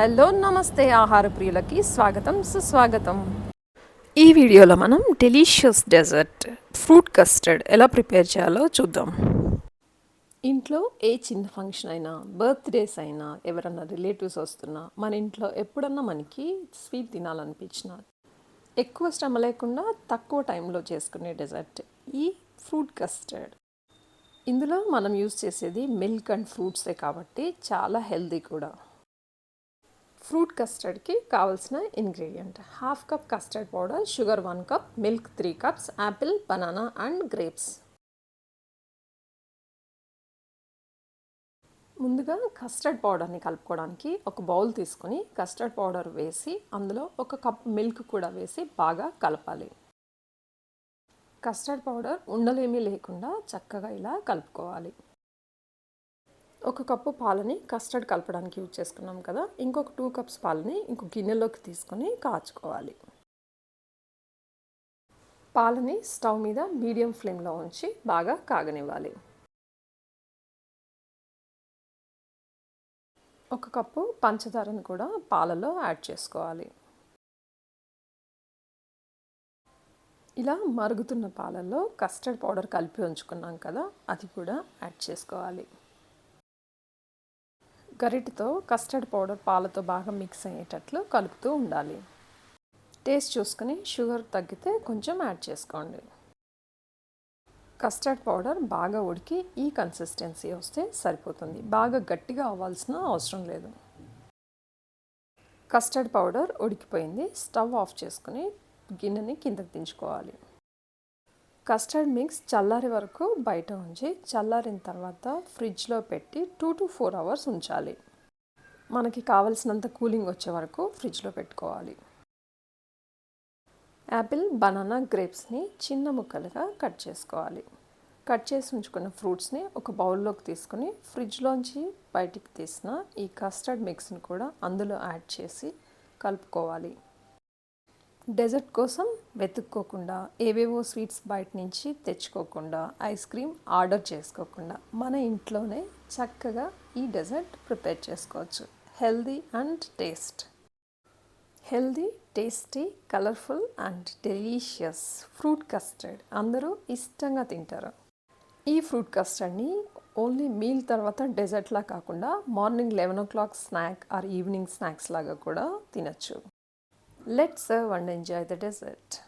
Hello నమస్తే ఆహార ప్రియులకి స్వాగతం సుస్వాగతం. ఈ వీడియోలో మనం డెలీషియస్ డెజర్ట్ ఫ్రూట్ కస్టర్డ్ ఎలా ప్రిపేర్ చేయాలో చూద్దాం. ఇంట్లో ఏ చిన్న ఫంక్షన్ అయినా బర్త్డేస్ అయినా ఎవరన్నా రిలేటివ్స్ వస్తున్నా మన ఇంట్లో ఎప్పుడన్నా మనకి స్వీట్ తినాలనిపించినా ఎక్కువ శ్రమ లేకుండా తక్కువ టైంలో చేసుకునే డెజర్ట్ ఈ ఫ్రూట్ కస్టర్డ్. ఇందులో మనం యూస్ చేసేది మిల్క్ అండ్ ఫ్రూట్సే కాబట్టి చాలా హెల్దీ కూడా. ఫ్రూట్ కస్టర్డ్కి కావాల్సిన ingredient. Half cup custard powder sugar one cup milk three cups apple banana and grapes. ముందుగా కస్టర్డ్ పౌడర్ని కలుపుకోవడానికి ఒక బౌల్ తీసుకొని కస్టర్డ్ పౌడర్ వేసి అందులో ఒక కప్ మిల్క్ కూడా వేసి బాగా కలపాలి. కస్టర్డ్ పౌడర్ ఉండలేమీ లేకుండా చక్కగా ఇలా కలుపుకోవాలి. ఒక కప్పు పాలని కస్టర్డ్ కలపడానికి యూజ్ చేసుకున్నాం కదా. ఇంకొక టూ కప్స్ పాలని ఇంకొక గిన్నెలోకి తీసుకొని కాచుకోవాలి. పాలని స్టవ్ మీద మీడియం ఫ్లేమ్లో ఉంచి బాగా కాగనివ్వాలి. ఒక కప్పు పంచదారను కూడా పాలలో యాడ్ చేసుకోవాలి. ఇలా మరుగుతున్న పాలల్లో కస్టర్డ్ పౌడర్ కలిపి ఉంచుకున్నాం కదా అది కూడా యాడ్ చేసుకోవాలి. గరిటతో కస్టర్డ్ పౌడర్ పాలతో బాగా మిక్స్ అయ్యేటట్లు కలుపుతూ ఉండాలి. టేస్ట్ చూసుకొని షుగర్ తగ్గితే కొంచెం యాడ్ చేసుకోండి. కస్టర్డ్ పౌడర్ బాగా ఉడికి ఈ కన్సిస్టెన్సీ వస్తే సరిపోతుంది. బాగా గట్టిగా అవ్వాల్సిన అవసరం లేదు. కస్టర్డ్ పౌడర్ ఉడికిపోయింది. స్టవ్ ఆఫ్ చేసుకుని గిన్నెని కిందకి దించుకోవాలి. కస్టర్డ్ మిక్స్ చల్లారి వరకు బయట ఉంచి చల్లారిన తర్వాత ఫ్రిడ్జ్లో పెట్టి టూ టు ఫోర్ అవర్స్ ఉంచాలి. మనకి కావలసినంత కూలింగ్ వచ్చే వరకు ఫ్రిడ్జ్లో పెట్టుకోవాలి. యాపిల్ బనానా గ్రేప్స్ని చిన్న ముక్కలుగా కట్ చేసుకోవాలి. కట్ చేసి ఉంచుకున్న ఫ్రూట్స్ని ఒక బౌల్లోకి తీసుకుని ఫ్రిడ్జ్లోంచి బయటికి తీసిన ఈ కస్టర్డ్ మిక్స్ని కూడా అందులో యాడ్ చేసి కలుపుకోవాలి. డెజర్ట్ కోసం వెతుక్కోకుండా ఏవేవో స్వీట్స్ బయట నుంచి తెచ్చుకోకుండా ఐస్ క్రీమ్ ఆర్డర్ చేసుకోకుండా మన ఇంట్లోనే చక్కగా ఈ డెజర్ట్ ప్రిపేర్ చేసుకోవచ్చు. Healthy and taste. Healthy tasty colourful and delicious fruit custard అందరూ ఇష్టంగా తింటారు. ఈ ఫ్రూట్ కస్టర్డ్ని ఓన్లీ మీల్ తర్వాత డెజర్ట్లా కాకుండా morning eleven o'clock snack or evening snacks లాగా కూడా తినచ్చు. Let's serve and enjoy the dessert.